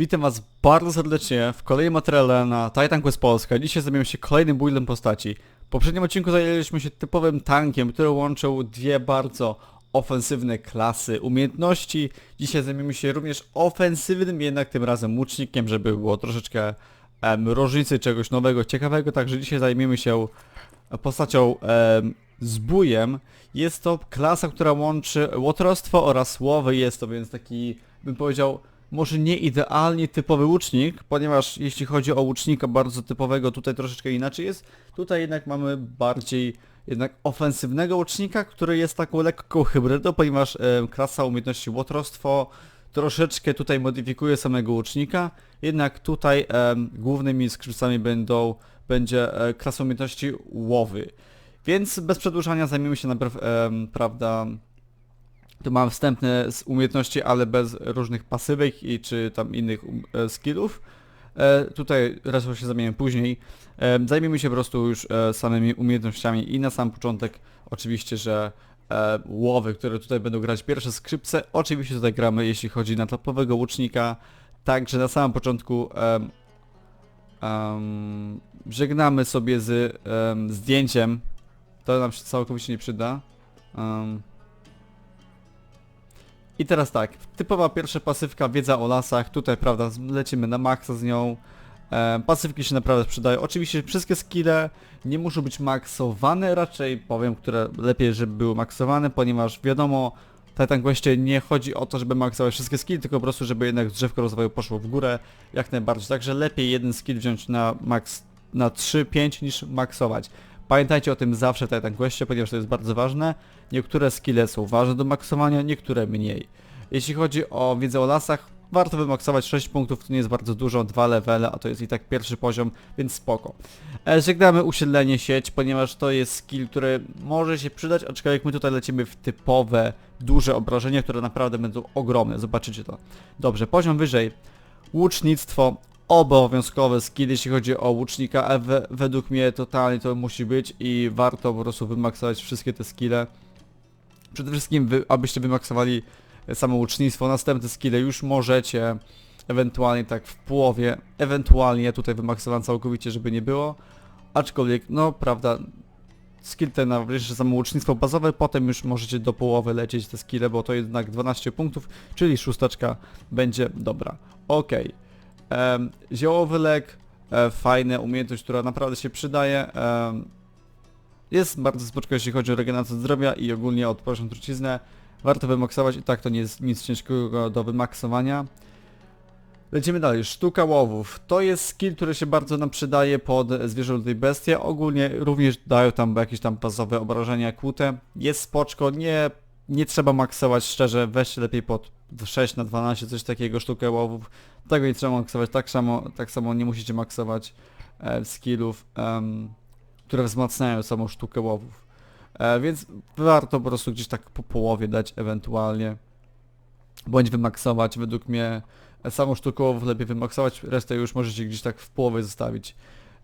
Witam was bardzo serdecznie w kolejnym materiale na Titan Quest Polska. Dzisiaj zajmiemy się kolejnym buildem postaci. W poprzednim odcinku zajęliśmy się typowym tankiem, który łączył dwie bardzo ofensywne klasy umiejętności. Dzisiaj zajmiemy się również ofensywnym, jednak tym razem łucznikiem, żeby było troszeczkę em, różnicy czegoś nowego, ciekawego. Także dzisiaj zajmiemy się postacią em, zbójem. Jest to klasa, która łączy łotrostwo oraz łowy. Jest to więc taki, bym powiedział, może nie idealnie typowy łucznik, ponieważ jeśli chodzi o łucznika bardzo typowego, tutaj troszeczkę inaczej jest. Tutaj jednak mamy bardziej jednak ofensywnego łucznika, który jest taką lekką hybrydą, ponieważ e, klasa umiejętności łotrostwo troszeczkę tutaj modyfikuje samego łucznika, jednak tutaj e, głównymi skrzypcami będą, będzie e, klasa umiejętności łowy. Więc bez przedłużania zajmiemy się najpierw, em, prawda, tu mam wstępne z umiejętności, ale bez różnych pasywek i czy tam innych um, e, skillów. E, tutaj resztą się zamienię później. E, zajmiemy się po prostu już e, samymi umiejętnościami i na sam początek oczywiście, że e, łowy, które tutaj będą grać pierwsze skrzypce, oczywiście tutaj gramy jeśli chodzi na topowego łucznika, także na samym początku em, żegnamy sobie z em, zdjęciem, to nam się całkowicie nie przyda. Em, i teraz tak, typowa pierwsza pasywka, wiedza o lasach, tutaj prawda, lecimy na maksa z nią. E, pasywki się naprawdę przydają. Oczywiście wszystkie skille nie muszą być maksowane, raczej powiem, które lepiej, żeby były maksowane, ponieważ wiadomo, Titan Questie nie chodzi o to, żeby maksować wszystkie skille, tylko po prostu, żeby jednak drzewko rozwoju poszło w górę jak najbardziej. Także lepiej jeden skill wziąć na max, na 3-5 niż maksować. Pamiętajcie o tym zawsze w Titan Questie, ponieważ to jest bardzo ważne. Niektóre skille są ważne do maksowania, niektóre mniej. Jeśli chodzi o wiedzę o lasach, warto wymaksować 6 punktów, to nie jest bardzo dużo, dwa levele, a to jest i tak pierwszy poziom, więc spoko. E, żegnamy usiedlenie sieć, ponieważ to jest skill, który może się przydać, aczkolwiek my tutaj lecimy w typowe, duże obrażenia, które naprawdę będą ogromne, zobaczycie to. Dobrze, poziom wyżej. Łucznictwo, obowiązkowy skill, jeśli chodzi o łucznika, e, we, według mnie totalnie to musi być i warto po prostu wymaksować wszystkie te skille. Przede wszystkim, wy, abyście wymaksowali samo łucznictwo, następne skille już możecie ewentualnie tak w połowie, ewentualnie tutaj wymaksowałem całkowicie, żeby nie było, aczkolwiek, no prawda, skill ten na samo łucznictwo bazowe, potem już możecie do połowy lecieć te skille, bo to jednak 12 punktów, czyli szósteczka będzie dobra. Okej. Em, ziołowy lek, e, fajna umiejętność, która naprawdę się przydaje. jest bardzo spoczko, jeśli chodzi o regenerację zdrowia i ogólnie odporność na truciznę. Warto wymaksować i tak to nie jest nic ciężkiego do wymaksowania. Lecimy dalej. Sztuka łowów. To jest skill, który się bardzo nam przydaje pod zwierzę lub bestie. Ogólnie również dają tam jakieś tam bazowe obrażenia kłute. Jest spoczko, nie, nie trzeba maksować szczerze, weźcie lepiej pod 6 na 12, coś takiego, sztukę łowów. Tego nie trzeba maksować, tak samo, tak samo nie musicie maksować e, skillów, em, które wzmacniają samą sztukę łowów. E, więc warto po prostu gdzieś tak po połowie dać ewentualnie, bądź wymaksować, według mnie e, samą sztukę łowów lepiej wymaksować, resztę już możecie gdzieś tak w połowie zostawić.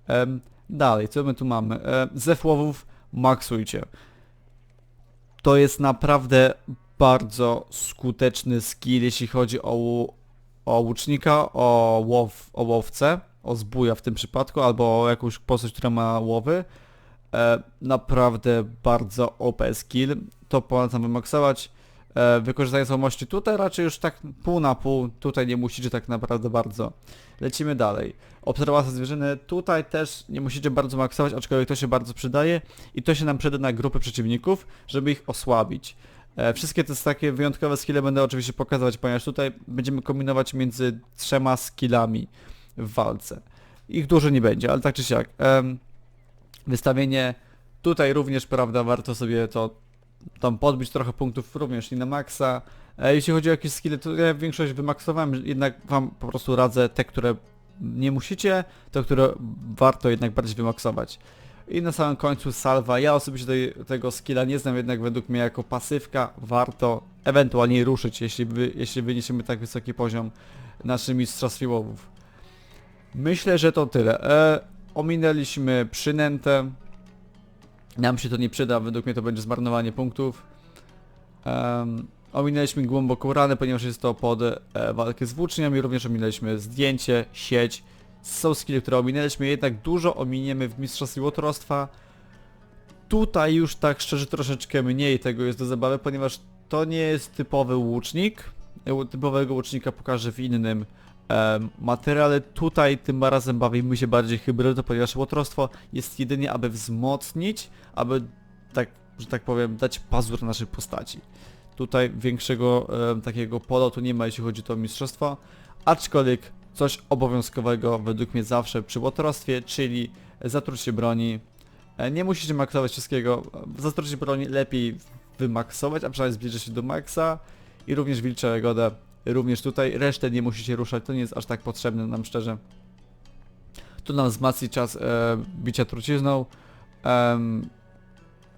Em, dalej, co my tu mamy? E, zew łowów maksujcie. To jest naprawdę bardzo skuteczny skill, jeśli chodzi o, o łucznika, o, łow, o łowcę, o zbója w tym przypadku, albo o jakąś postać, która ma łowy. E, naprawdę bardzo OP skill, to polecam wymaksować. E, wykorzystanie słabości tutaj raczej już tak pół na pół, tutaj nie musicie tak naprawdę bardzo. Lecimy dalej. Obserwacja zwierzyny, tutaj też nie musicie bardzo maksować, aczkolwiek to się bardzo przydaje i to się nam przyda na grupy przeciwników, żeby ich osłabić. E, wszystkie te takie wyjątkowe skille będę oczywiście pokazywać, ponieważ tutaj będziemy kombinować między trzema skillami w walce. Ich dużo nie będzie, ale tak czy siak. Wystawienie tutaj również, prawda, warto sobie to tam podbić trochę punktów również i na maksa. E, jeśli chodzi o jakieś skille, to ja większość wymaksowałem, jednak wam po prostu radzę te, które nie musicie, te, które warto jednak bardziej wymaksować. I na samym końcu salwa. Ja osobiście tej, tego skilla nie znam, jednak według mnie jako pasywka warto ewentualnie ruszyć, jeśli, wy, jeśli wyniesiemy tak wysoki poziom naszym mistrzostwie łowów. Myślę, że to tyle. E, ominęliśmy przynętę. Nam się to nie przyda, według mnie to będzie zmarnowanie punktów. Em, Ominęliśmy głęboką ranę, ponieważ jest to pod e, walkę z włóczniami, również ominęliśmy zdjęcie, sieć. Są skille, które ominęliśmy, jednak dużo ominiemy w Mistrzostwie Łotrostwa. Tutaj już tak szczerze troszeczkę mniej tego jest do zabawy, ponieważ to nie jest typowy łucznik. Typowego łucznika pokażę w innym materiale. Tutaj tym razem bawimy się bardziej hybrydą, ponieważ łotrostwo jest jedynie aby wzmocnić, aby tak, że tak powiem, dać pazur naszej postaci. Tutaj większego em, takiego polotu nie ma jeśli chodzi o mistrzostwo, aczkolwiek coś obowiązkowego według mnie zawsze przy łotrostwie, czyli zatrucie broni. E, Nie musicie maksować wszystkiego, zatrucie broni lepiej wymaksować, a przynajmniej zbliżyć się do maksa i również wilcza jagoda, również tutaj resztę nie musicie ruszać, to nie jest aż tak potrzebne nam szczerze. Tu nam wzmacni czas e, bicia trucizną,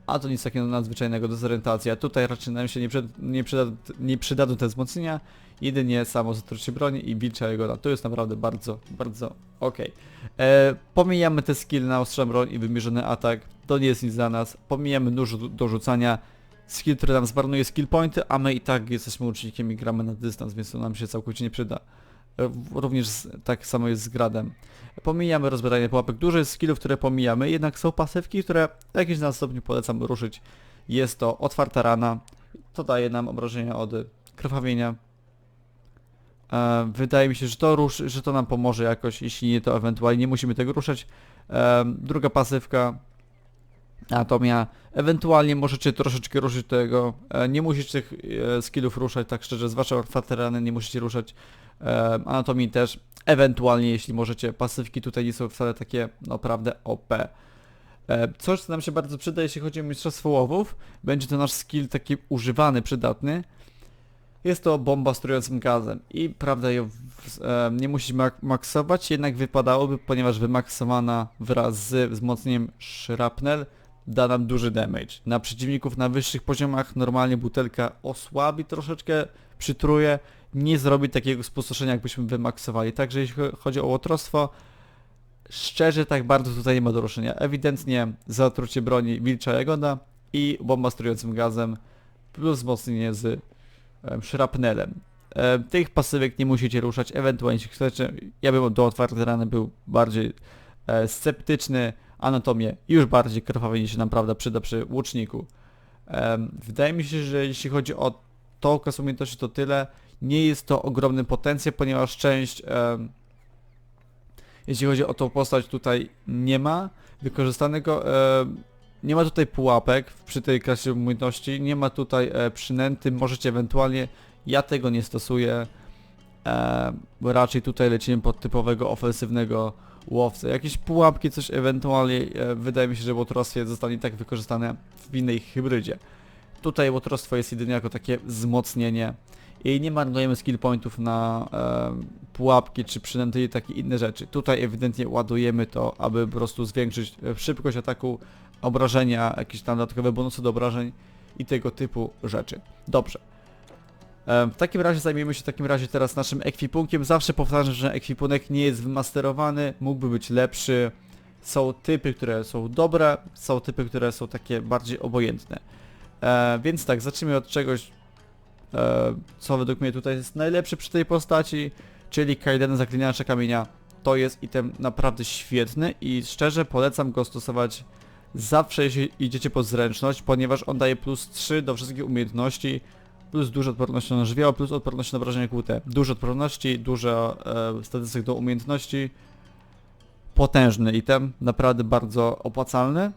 a to nic takiego nadzwyczajnego, dezorientacja. Tutaj raczej nam się nie, przyda, nie, przyda, nie przydadzą te wzmocnienia, jedynie samo zatrucie broni i wilcza jagoda. To jest naprawdę bardzo, bardzo okej. E, pomijamy te skill na ostrzą broń i wymierzony atak, to nie jest nic dla nas. Pomijamy nóż do, rzucania, skill, który nam zmarnuje skill pointy, a my i tak jesteśmy łucznikiem i gramy na dystans, więc to nam się całkowicie nie przyda. E, Również tak samo jest z gradem. Pomijamy rozbieranie pułapek. Jest skillów, które pomijamy, jednak są pasywki, które w jakimś stopniu polecam ruszyć. Jest to otwarta rana, to daje nam obrażenia od krwawienia. E, wydaje mi się, że to, ruszy, że to nam pomoże jakoś, jeśli nie to ewentualnie nie musimy tego ruszać. E, druga pasywka, anatomia, ewentualnie możecie troszeczkę ruszyć tego, e, nie musicie tych e, skillów ruszać, tak szczerze, zwłaszcza otwarte rany nie musicie ruszać, anatomii też, ewentualnie jeśli możecie, pasywki tutaj nie są wcale takie naprawdę OP. Coś, co nam się bardzo przyda, jeśli chodzi o mistrzostwo łowów, będzie to nasz skill taki używany, przydatny. Jest to bomba strującym gazem i prawda ją nie musi mak maksować, jednak wypadałoby, ponieważ wymaksowana wraz z wzmocnieniem shrapnel da nam duży damage. Na przeciwników na wyższych poziomach normalnie butelka osłabi troszeczkę, przytruje, nie zrobi takiego spustoszenia jakbyśmy wymaksowali. Także jeśli cho- chodzi o łotrostwo, szczerze tak bardzo tutaj nie ma do ruszenia. Ewidentnie zatrucie broni wilcza jagoda i bomba strującym gazem plus wzmocnienie z em, szrapnelem. E, tych pasywek nie musicie ruszać, ewentualnie jeśli chcecie, ja bym do otwartej rany był bardziej e, sceptyczny, anatomię już bardziej krwawienie się naprawdę przyda przy łuczniku. Em, wydaje mi się, że jeśli chodzi o tą okres umiejętności to tyle, nie jest to ogromny potencjał, ponieważ część jeśli chodzi o tą postać tutaj nie ma wykorzystanego, nie ma tutaj pułapek przy tej klasie umiejętności, nie ma tutaj e, przynęty, możecie ewentualnie, ja tego nie stosuję, bo raczej tutaj lecimy pod typowego ofensywnego łowcę. Jakieś pułapki, coś ewentualnie, e, wydaje mi się, że łotrostwie zostanie tak wykorzystane w innej hybrydzie. Tutaj łotrostwo jest jedynie jako takie wzmocnienie i nie marnujemy skill pointów na e, pułapki czy przynęty i takie inne rzeczy. Tutaj ewidentnie ładujemy to, aby po prostu zwiększyć e, szybkość ataku, obrażenia, jakieś tam dodatkowe bonusy do obrażeń i tego typu rzeczy. Dobrze. E, W takim razie zajmiemy się w takim razie teraz naszym ekwipunkiem. Zawsze powtarzam, że ekwipunek nie jest wymasterowany, mógłby być lepszy. Są typy, które są dobre, są typy, które są takie bardziej obojętne. E, więc tak, zacznijmy od czegoś, co według mnie tutaj jest najlepsze przy tej postaci, czyli Kaiden Zaklinacza Kamienia. To jest item naprawdę świetny i szczerze polecam go stosować zawsze jeśli idziecie po zręczność, ponieważ on daje plus 3 do wszystkich umiejętności, plus dużo odporności na żywioł, plus odporność na obrażenia kłute. Dużo odporności, dużo e, statystyk do umiejętności. Potężny item, naprawdę bardzo opłacalny.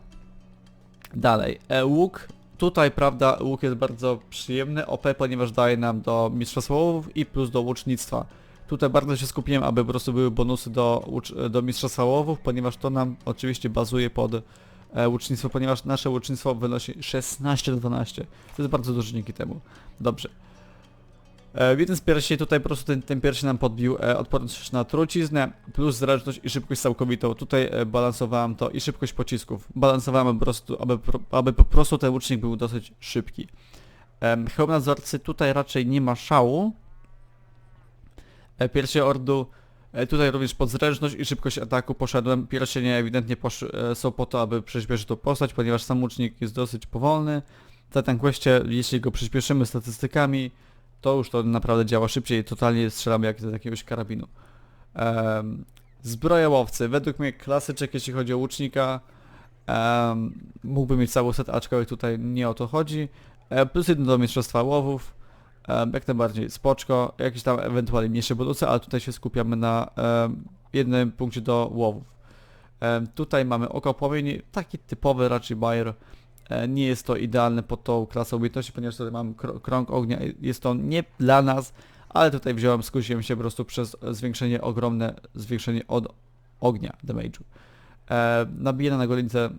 Dalej, e, łuk. Tutaj, prawda, łuk jest bardzo przyjemny, OP, ponieważ daje nam do mistrzostwa łowów i plus do łucznictwa. Tutaj bardzo się skupiłem, aby po prostu były bonusy do, do mistrzostwa ponieważ to nam oczywiście bazuje pod e, łucznictwo, ponieważ nasze łucznictwo wynosi 16 do 12. To jest bardzo dużo dzięki temu. Dobrze. E, jeden z piersi tutaj po prostu ten, ten pierwszy nam podbił e, odporność na truciznę, plus zręczność i szybkość całkowitą. Tutaj e, balansowałem to i szybkość pocisków. Balansowałem po prostu, aby, aby po prostu ten łucznik był dosyć szybki. Em, Hełm nadzorcy tutaj raczej nie ma szału. E, ordu e, tutaj również pod zręczność i szybkość ataku poszedłem. Pierścienie ewidentnie e, są po to, aby przyspieszyć tą postać, ponieważ sam łucznik jest dosyć powolny. Titan Questie, jeśli go przyspieszymy statystykami, to już to naprawdę działa szybciej totalnie strzelamy jak z jakiegoś karabinu. Um, zbroja łowcy, według mnie klasyczek jeśli chodzi o łucznika, um, mógłby mieć cały set, aczkolwiek tutaj nie o to chodzi. E, plus jeden do mistrzostwa łowów, em, jak najbardziej spoczko, jakieś tam ewentualnie mniejsze bonusy, ale tutaj się skupiamy na em, jednym punkcie do łowów. Em, tutaj mamy oko płomieni, taki typowy raczej Bayer. E, Nie jest to idealne pod tą klasę umiejętności, ponieważ tutaj mam kr- krąg ognia, jest to nie dla nas, ale tutaj wziąłem, skusiłem się po prostu przez zwiększenie ogromne, zwiększenie od ognia damage'u. E, nabijana na golince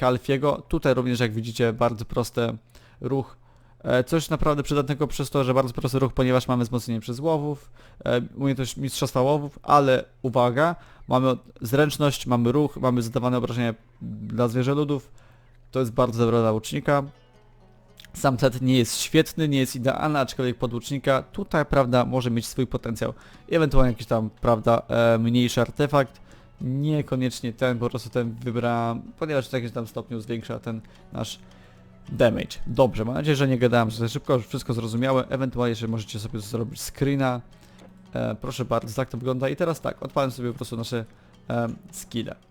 Halfiego, tutaj również jak widzicie bardzo prosty ruch, e, coś naprawdę przydatnego przez to, że bardzo prosty ruch, ponieważ mamy wzmocnienie przez łowów, e, umiejętność mistrzostwa łowów, ale uwaga, mamy zręczność, mamy ruch, mamy zadawane obrażenia dla zwierzoludów, to jest bardzo dobra dla łucznika. Sam set nie jest świetny, nie jest idealny, aczkolwiek pod łucznika tutaj, prawda, może mieć swój potencjał. Ewentualnie jakiś tam, prawda, e, mniejszy artefakt. Niekoniecznie ten, po prostu ten wybrałem, ponieważ w jakimś tam stopniu zwiększa ten nasz damage. Dobrze, mam nadzieję, że nie gadałem za szybko, że wszystko zrozumiałe. Ewentualnie, że możecie sobie zrobić screena. E, proszę bardzo, tak to wygląda. I teraz tak, odpalam sobie po prostu nasze e, skille.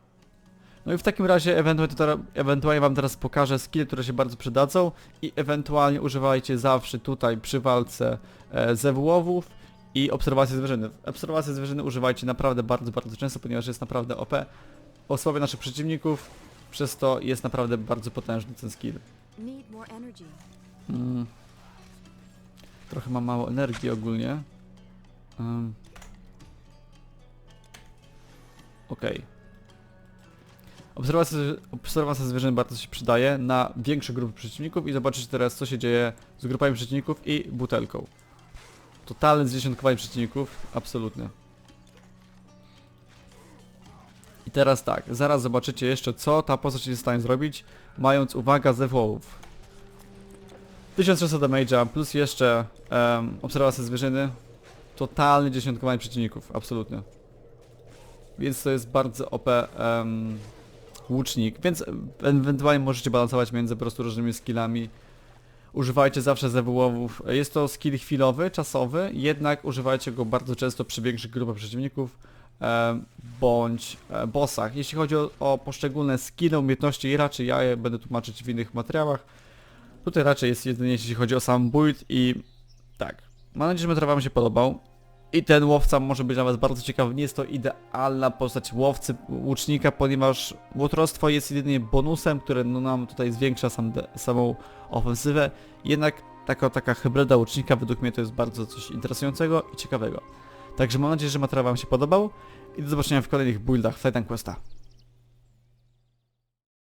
No i w takim razie ewentualnie, to ewentualnie wam teraz pokażę skille, które się bardzo przydadzą i ewentualnie używajcie zawsze tutaj przy walce e, ze wławów i obserwacji zwierzyny. Obserwację zwierzyny używajcie naprawdę bardzo, bardzo często, ponieważ jest naprawdę OP. Osłabia naszych przeciwników, przez to jest naprawdę bardzo potężny ten skill. Mm. Trochę mam mało energii ogólnie. Um. Okej. Obserwacja, obserwacja zwierzyny bardzo się przydaje na większe grupy przeciwników i zobaczycie teraz co się dzieje z grupami przeciwników i butelką. Totalne zdziesiątkowanie przeciwników, absolutnie. I teraz tak, zaraz zobaczycie jeszcze co ta postać jest w stanie zrobić, mając uwaga ze wołów. 1600 damage'a plus jeszcze um, obserwacja zwierzyny. Totalne dziesiątkowanie przeciwników, absolutnie. Więc to jest bardzo OP em, łucznik, więc ewentualnie możecie balansować między po prostu różnymi skillami. Używajcie zawsze zewołowów. Jest to skill chwilowy, czasowy, jednak używajcie go bardzo często przy większych grupach przeciwników em, bądź e, bossach. Jeśli chodzi o, o poszczególne skille, umiejętności, raczej ja je będę tłumaczyć w innych materiałach. Tutaj raczej jest jedynie jeśli chodzi o sam build i tak. Mam nadzieję, że materiał wam się podobał. I ten łowca może być nawet bardzo ciekawy. Nie jest to idealna postać łowcy, łucznika, ponieważ łotrostwo jest jedynie bonusem, które no, nam tutaj zwiększa sam samą ofensywę. Jednak taka, taka hybryda łucznika według mnie to jest bardzo coś interesującego i ciekawego. Także mam nadzieję, że materiał wam się podobał i do zobaczenia w kolejnych buildach Titan Questa.